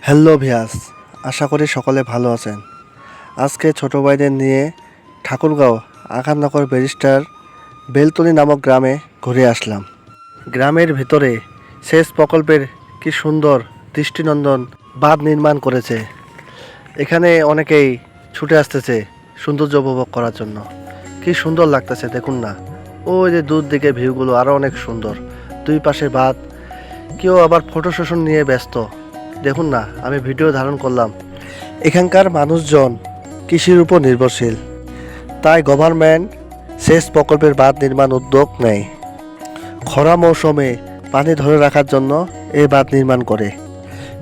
Hello ভিয়াস, আশা করি সকলে ভালো আছেন। আজকে ছোট ভাইদের নিয়ে ঠাকুরগাঁও আঘাতনগর ব্যারিস্টার বেলতলি নামক গ্রামে ঘুরে আসলাম। গ্রামের ভিতরে সেচ প্রকল্পের কি সুন্দর দৃষ্টিনন্দন বাঁধ নির্মাণ করেছে। এখানে অনেকেই ছুটে আসতেছে সৌন্দর্য উপভোগ করার জন্য। কি সুন্দর লাগতেছে দেখুন না। ওই যে দূর দিকে ভিউগুলো আরও অনেক সুন্দর। দুই পাশে বাঁধ, কেউ আবার ফটো সেশন নিয়ে ব্যস্ত। দেখুন না, আমি ভিডিও ধারণ করলাম। এখানকার মানুষজন কৃষির উপর নির্ভরশীল। তাই গভর্নমেন্ট সেচ প্রকল্পের বাঁধ নির্মাণ উদ্যোগ নেয়। খরা মৌসুমে পানি ধরে রাখার জন্য এই বাঁধ নির্মাণ করে।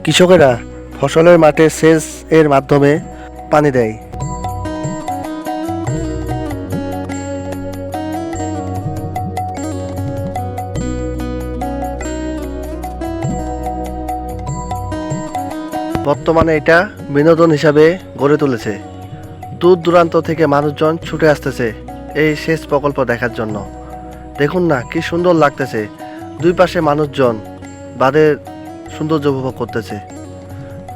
কৃষকেরা ফসলের মাঠে সেচ এর মাধ্যমে পানি দেয়। বর্তমানে এটা বিনোদন হিসাবে গড়ে তুলেছে। দূর দূরান্ত থেকে মানুষজন ছুটে আসতেছে এই সেচ প্রকল্প দেখার জন্য। দেখুন না, কি সুন্দর লাগতেছে। দুই পাশে মানুষজন বাঁধের সৌন্দর্য উপভোগ করতেছে।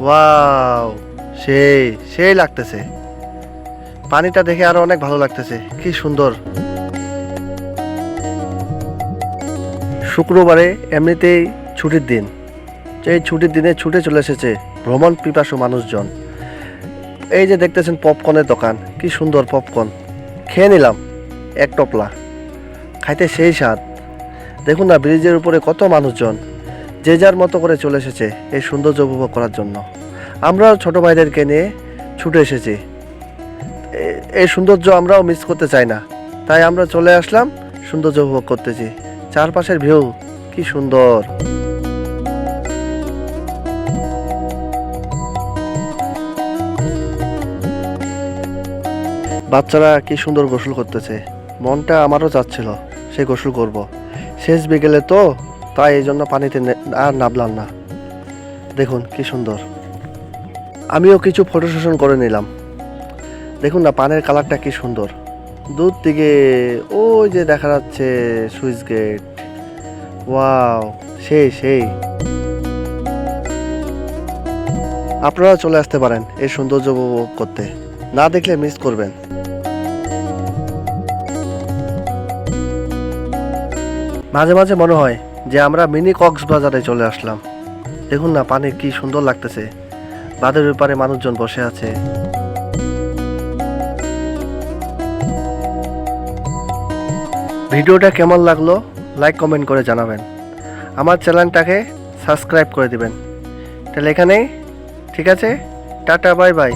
ওয়াও, সেই সেই লাগতেছে। পানিটা দেখে আরও অনেক ভালো লাগতেছে। কি সুন্দর। শুক্রবারে এমনিতেই ছুটির দিন। এই ছুটির দিনে ছুটে চলে এসেছে। ভ্রমণ পিপাসু মানুষজন। এই যে দেখতেছেন পপকর্নের দোকান, কি সুন্দর পপকর্ন। খেয়ে নিলাম, এক টপলা। খাইতে সেই স্বাদ। দেখুন না, ব্রিজের উপরে কত মানুষজন, যে যার মতো করে চলে এসেছে এই সৌন্দর্য উপভোগ করার জন্য। আমরাও ছোট ভাইদেরকে নিয়ে ছুটে এসেছি। এই সৌন্দর্য আমরাও মিস করতে চাই না। তাই আমরা চলে আসলাম সৌন্দর্য উপভোগ করতেছি। চারপাশের ভিউ কি সুন্দর। বাচ্চারা কি সুন্দর গোসল করতেছে। মনটা আমারও চাচ্ছিল সে গোসল করব। শেষ বিকেলে তো, তাই এই জন্য পানিতে আর নামলাম না। দেখুন কি সুন্দর। আমিও কিছু ফটো সেশন করে নিলাম। দেখুন না, পানের কালারটা কি সুন্দর। দূর থেকে ওই যে দেখা যাচ্ছে সুইচ গেট। ওয়াও, সেই সেই। আপনারা চলে আসতে পারেন এই সৌন্দর্য উপভোগ করতে। না দেখলে মিস করবেন। মাঝে মাঝে মনে হয় যে আমরা মিনি কক্সবাজারে চলে আসলাম। দেখুন না পানি কি সুন্দর লাগতেছে। বাঁধের ব্যাপারে মানুষজন বসে আছে। ভিডিওটা কেমন লাগল? লাইক, কমেন্ট করে জানাবেন। আমার চ্যানেলটাকে সাবস্ক্রাইব করে দিবেন। তাহলে এখানেই। ঠিক আছে? Tata, bye bye.